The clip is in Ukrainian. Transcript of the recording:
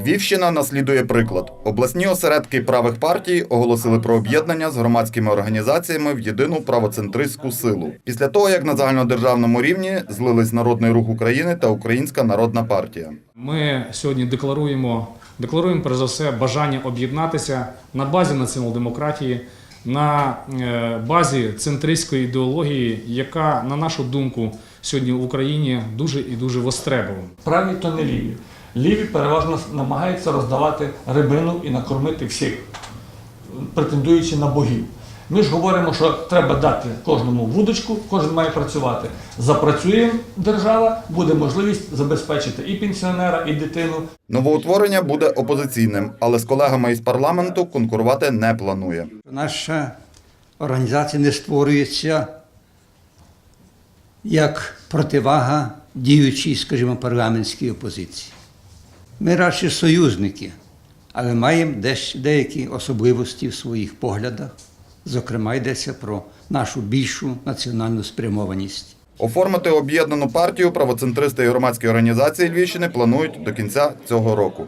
Львівщина наслідує приклад. Обласні осередки правих партій оголосили про об'єднання з громадськими організаціями в єдину правоцентристську силу. Після того, як на загальнодержавному рівні злились Народний рух України та Українська народна партія. Ми сьогодні декларуємо, декларуємо перш за все бажання об'єднатися на базі націонал-демократії, на е, базі центристської ідеології, яка, на нашу думку, сьогодні в Україні дуже і дуже востребована. Праві то не ліві. Ліві переважно намагаються роздавати рибину і накормити всіх, претендуючи на богів. Ми ж говоримо, що треба дати кожному вудочку, кожен має працювати. Запрацює держава, буде можливість забезпечити і пенсіонера, і дитину. Новоутворення буде опозиційним, але з колегами із парламенту конкурувати не планує. Наша організація не створюється як противага діючій, скажімо, парламентській опозиції. Ми радше союзники, але маємо десь деякі особливості в своїх поглядах. Зокрема, йдеться про нашу більшу національну спрямованість. Оформити об'єднану партію правоцентристи і громадські організації Львівщини планують до кінця цього року.